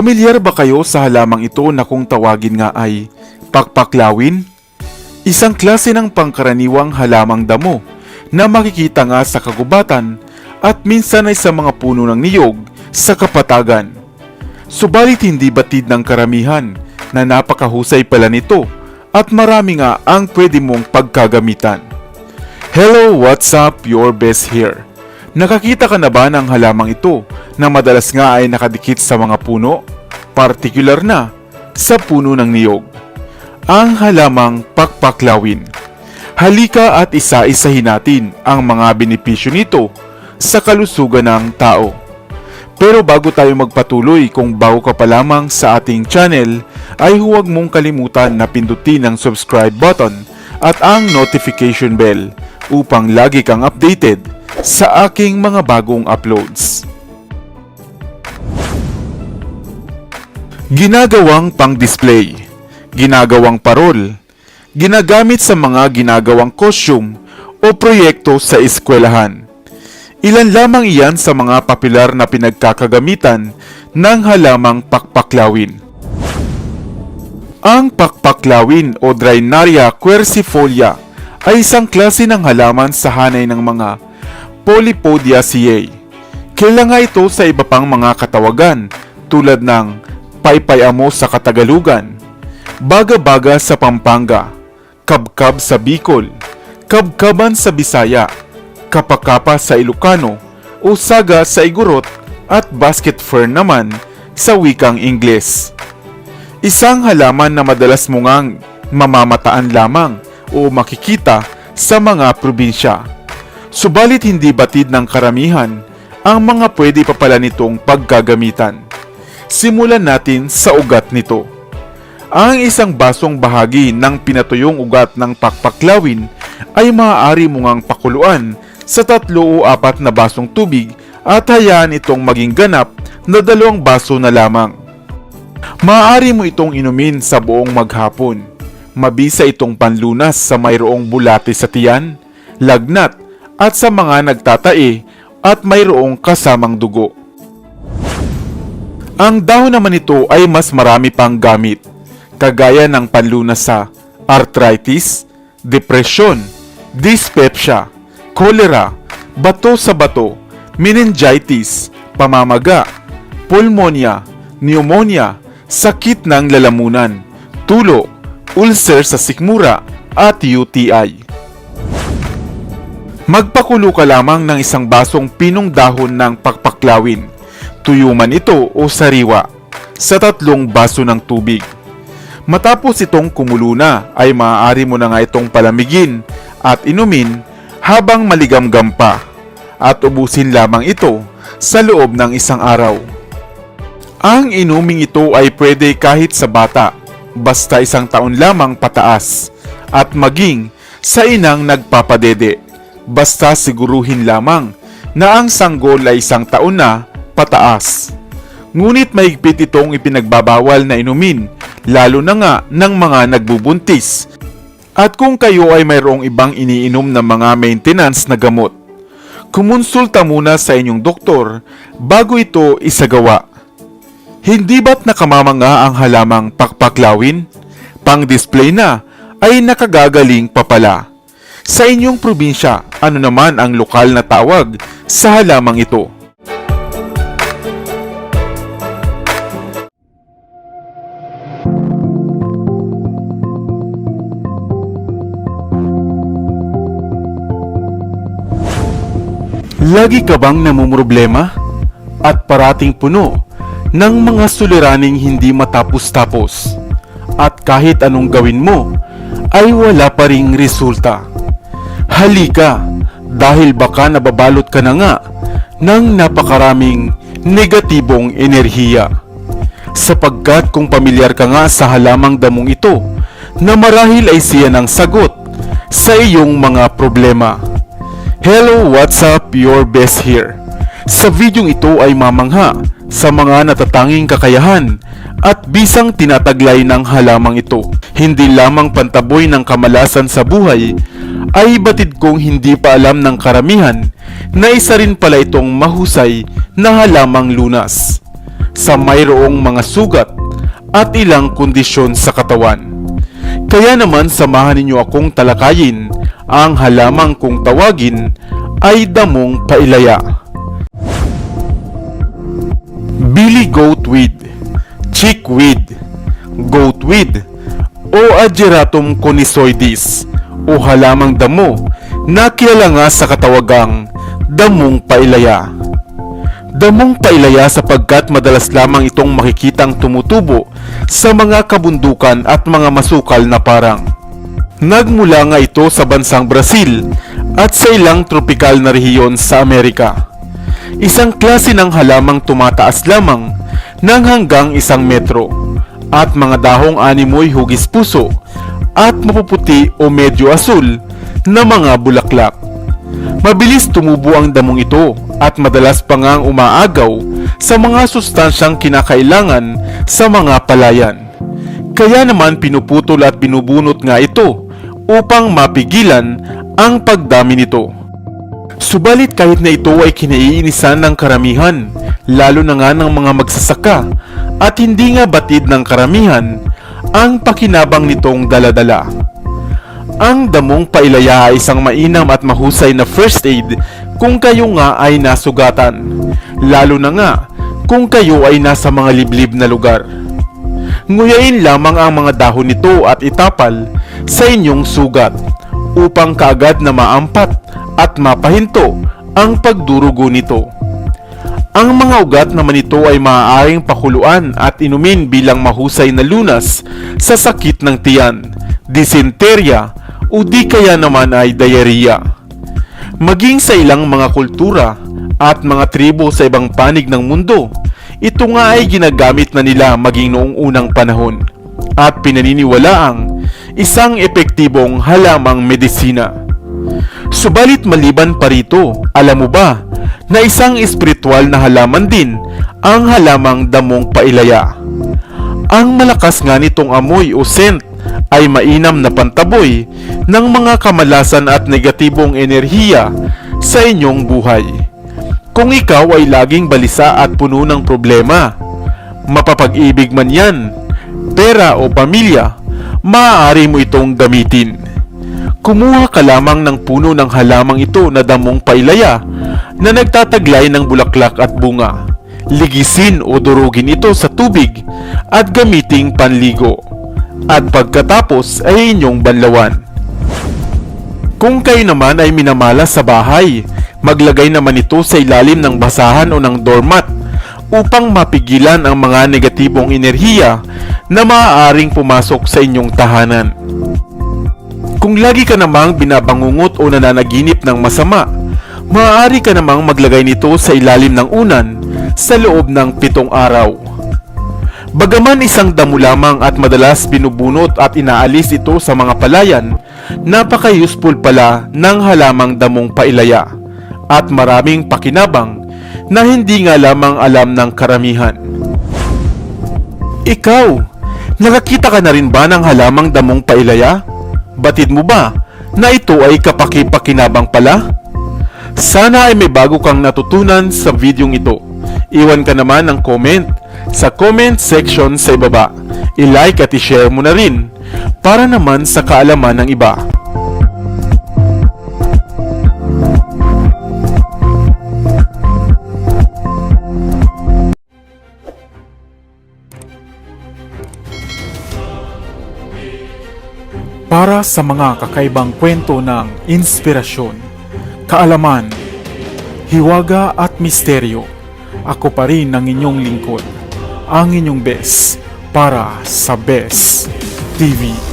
Pamilyar ba kayo sa halamang ito na kung tawagin nga ay pakpaklawin? Isang klase ng pangkaraniwang halamang damo na makikita nga sa kagubatan at minsan ay sa mga puno ng niyog sa kapatagan. Subalit hindi batid ng karamihan na napakahusay pala nito at marami nga ang pwede mong pagkagamitan. Hello, what's up? Your best here. Nakakita ka na ba ng halamang ito na madalas nga ay nakadikit sa mga puno? Partikular na sa puno ng niyog. Ang halamang pakpaklawin. Halika at isa-isahin natin ang mga benepisyo nito sa kalusugan ng tao. Pero bago tayo magpatuloy kung bago ka pa lamang sa ating channel, ay huwag mong kalimutan na pindutin ang subscribe button at ang notification bell upang lagi kang updated sa aking mga bagong uploads. Ginagawang pang-display, ginagawang parol, ginagamit sa mga ginagawang costume o proyekto sa eskwelahan. Ilan lamang iyan sa mga popular na pinagkakagamitan ng halamang pakpaklawin. Ang pakpaklawin o Drinaria quercifolia ay isang klase ng halaman sa hanay ng mga Polypodiaceae. Kilala ito sa iba pang mga katawagan tulad ng paypayamo sa Katagalugan, baga-baga sa Pampanga, kabkab sa Bicol, kabkaban sa Bisaya, kapakapa sa Ilocano, o saga sa Igorot at basket fern naman sa wikang Ingles. Isang halaman na madalas mo ngang mamamataan lamang o makikita sa mga probinsya. Subalit hindi batid ng karamihan ang mga pwede pa pala nitong paggagamitan. Simulan natin sa ugat nito. Ang isang basong bahagi ng pinatuyong ugat ng pakpaklawin ay maaari mo ngang pakuluan sa tatlo o apat na basong tubig at hayaan itong maging ganap na dalawang baso na lamang. Maaari mo itong inumin sa buong maghapon. Mabisa itong panlunas sa mayroong bulate sa tiyan, lagnat, at sa mga nagtatae at mayroong kasamang dugo. Ang dahon naman nito ay mas marami pang gamit, kagaya ng panlunas sa arthritis, depresyon, dyspepsia, cholera, bato sa bato, meningitis, pamamaga, pulmonya, pneumonia, sakit ng lalamunan, tulo, ulcer sa sikmura, at UTI. Magpakulo ka lamang ng isang basong pinong dahon ng pakpaklawin, tuyo ito o sariwa, sa tatlong baso ng tubig. Matapos itong kumulo na ay maaari mo na nga itong palamigin at inumin habang maligamgam pa at ubusin lamang ito sa loob ng isang araw. Ang inuming ito ay pwede kahit sa bata, basta isang taon lamang pataas, at maging sa inang nagpapadede, basta siguruhin lamang na ang sanggol ay isang taon na pataas. Ngunit mahigpit itong ipinagbabawal na inumin, lalo na nga ng mga nagbubuntis. At kung kayo ay mayroong ibang iniinom na mga maintenance na gamot, kumonsulta muna sa inyong doktor bago ito isagawa. Hindi ba't nakamamanga ang halamang pakpaklawin? Pang-display na ay nakagagaling pa pala. Sa inyong probinsya, ano naman ang lokal na tawag sa halamang ito? Lagi ka bang namumroblema at parating puno ng mga suliraning hindi matapos-tapos at kahit anong gawin mo ay wala pa ring resulta? Halika dahil baka nababalot ka na nga ng napakaraming negatibong enerhiya. Sapagkat kung pamilyar ka nga sa halamang damong ito na marahil ay siya ng sagot sa iyong mga problema. Hello, what's up? Your best here. Sa videong ito ay mamangha sa mga natatanging kakayahan at bisang tinataglay ng halamang ito. Hindi lamang pantaboy ng kamalasan sa buhay, ay batid kong hindi pa alam ng karamihan na isa rin pala itong mahusay na halamang lunas. sa mayroong mga sugat at ilang kondisyon sa katawan. Kaya naman samahan ninyo akong talakayin ang halamang kung tawagin ay damong pailaya. Billy goatweed, chickweed, goatweed, o Ageratum conisoides o halamang damo na kilala nga sa katawagang damong pailaya. Damong pailaya sapagkat madalas lamang itong makikitang tumutubo sa mga kabundukan at mga masukal na parang. Nagmula nga ito sa bansang Brazil at sa ilang tropikal na rehiyon sa Amerika. Isang klase ng halamang tumataas lamang ng hanggang isang metro at mga dahong animoy hugis puso at mapuputi o medyo asul na mga bulaklak. Mabilis tumubo ang damong ito at madalas pa ngang umaagaw sa mga sustansyang kinakailangan sa mga palayan. Kaya naman pinuputol at binubunot nga ito upang mapigilan ang pagdami nito. Subalit kahit na ito ay kinaiinisan ng karamihan, lalo na nga ng mga magsasaka, at hindi nga batid ng karamihan ang pakinabang nitong daladala. Ang damong pailaya ay isang mainam at mahusay na first aid kung kayo nga ay nasugatan, lalo na nga kung kayo ay nasa mga liblib na lugar. Nguyain lamang ang mga dahon nito at itapal sa inyong sugat upang kaagad na maampat at mapahinto ang pagdurugo nito. Ang mga ugat naman ito ay maaaring pakuluan at inumin bilang mahusay na lunas sa sakit ng tiyan, disenterya o di kaya naman ay diarrhea. Maging sa ilang mga kultura at mga tribo sa ibang panig ng mundo, ito nga ay ginagamit na nila maging noong unang panahon at pinaniniwalaang isang epektibong halamang medisina. Subalit maliban pa rito, alam mo ba na isang espiritual na halaman din ang halamang damong pailaya? Ang malakas nga nitong amoy o scent ay mainam na pantaboy ng mga kamalasan at negatibong enerhiya sa inyong buhay. Kung ikaw ay laging balisa at puno ng problema, mapapag-ibig man yan, pera o pamilya, maaari mo itong gamitin. Kumuha ka lamang ng puno ng halamang ito na damong pailaya na nagtataglay ng bulaklak at bunga. Ligisin o durugin ito sa tubig at gamiting panligo. At pagkatapos ay inyong banlawan. Kung kayo naman ay minamalas sa bahay, maglagay naman ito sa ilalim ng basahan o ng doormat upang mapigilan ang mga negatibong enerhiya na maaaring pumasok sa inyong tahanan. Kung lagi ka namang binabangungot o nananaginip ng masama, maaari ka namang maglagay nito sa ilalim ng unan sa loob ng pitong araw. Bagaman isang damo lamang at madalas binubunot at inaalis ito sa mga palayan, napaka-useful pala ng halamang damong pailaya at maraming pakinabang na hindi nga lamang alam ng karamihan. Ikaw, nakakita ka na rin ba ng halamang damong pailaya? Batid mo ba na ito ay kapaki-pakinabang pala? Sana ay may bago kang natutunan sa videong ito. Iwan ka naman ng comment sa comment section sa ibaba. I-like at i-share mo na rin para naman sa kaalaman ng iba. Para sa mga kakaibang kwento ng inspirasyon, kaalaman, hiwaga at misteryo, ako pa rin ang inyong lingkod, ang inyong best para sa Best TV.